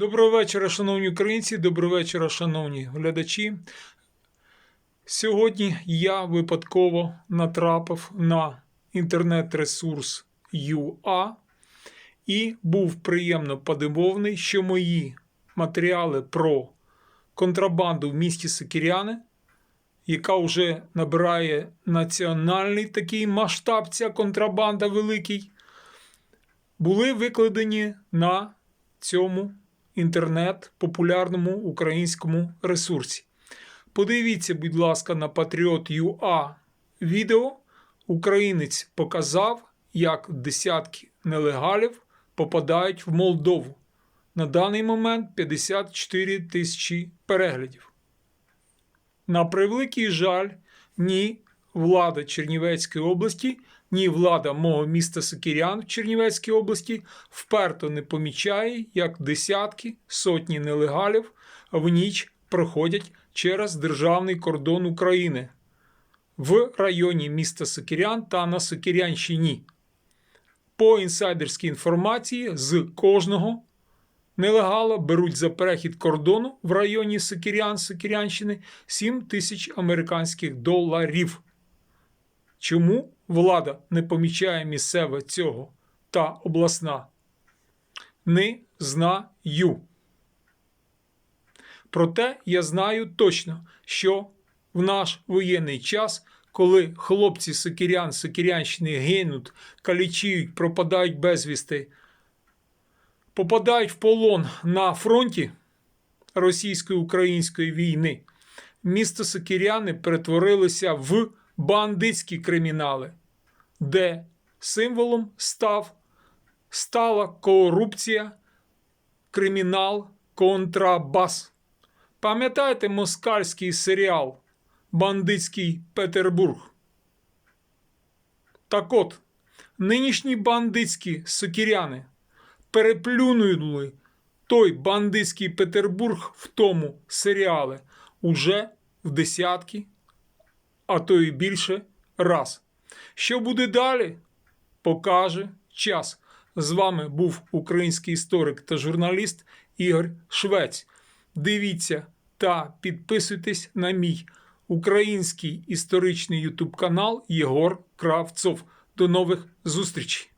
Доброго вечора, шановні українці, доброго вечора, шановні глядачі. Сьогодні я випадково натрапив на інтернет-ресурс UA і був приємно подивований, що мої матеріали про контрабанду в місті Сикіряни, яка вже набирає національний такий масштаб, ця контрабанда великий, були викладені на цьому інтернет-популярному українському ресурсі. Подивіться, будь ласка, на Patriot.ua відео. Українець показав, як десятки нелегалів попадають в Молдову. На даний момент 54 тисячі переглядів. На превеликий жаль, ні влада Чернівецької області, ні влада мого міста Сокірян в Чернівецькій області вперто не помічає, як десятки, сотні нелегалів в ніч проходять через державний кордон України в районі міста Сокірян та на Сокірянщині. По інсайдерській інформації з кожного нелегала беруть за перехід кордону в районі Сокірян, Сокірянщини 7 тисяч американських доларів. Чому влада не помічає місцеве цього та обласна? Не знаю. Проте я знаю точно, що в наш воєнний час, коли хлопці Сокірян, Сокірянщини гинуть, калічують, пропадають безвісти, попадають в полон на фронті російсько-української війни, місто Сокіряни перетворилося в бандитські кримінали, де символом став, стала корупція, кримінал, контрабас. Пам'ятаєте москальський серіал Бандитський Петербург? Так от, нинішні бандитські сокіряни переплюнули той бандитський Петербург в тому серіалі уже в десятки, а то і більше раз. Що буде далі, покаже час. З вами був український історик та журналіст Ігор Швець. Дивіться та підписуйтесь на мій український історичний ютуб канал Єгор Кравцов. До нових зустрічей!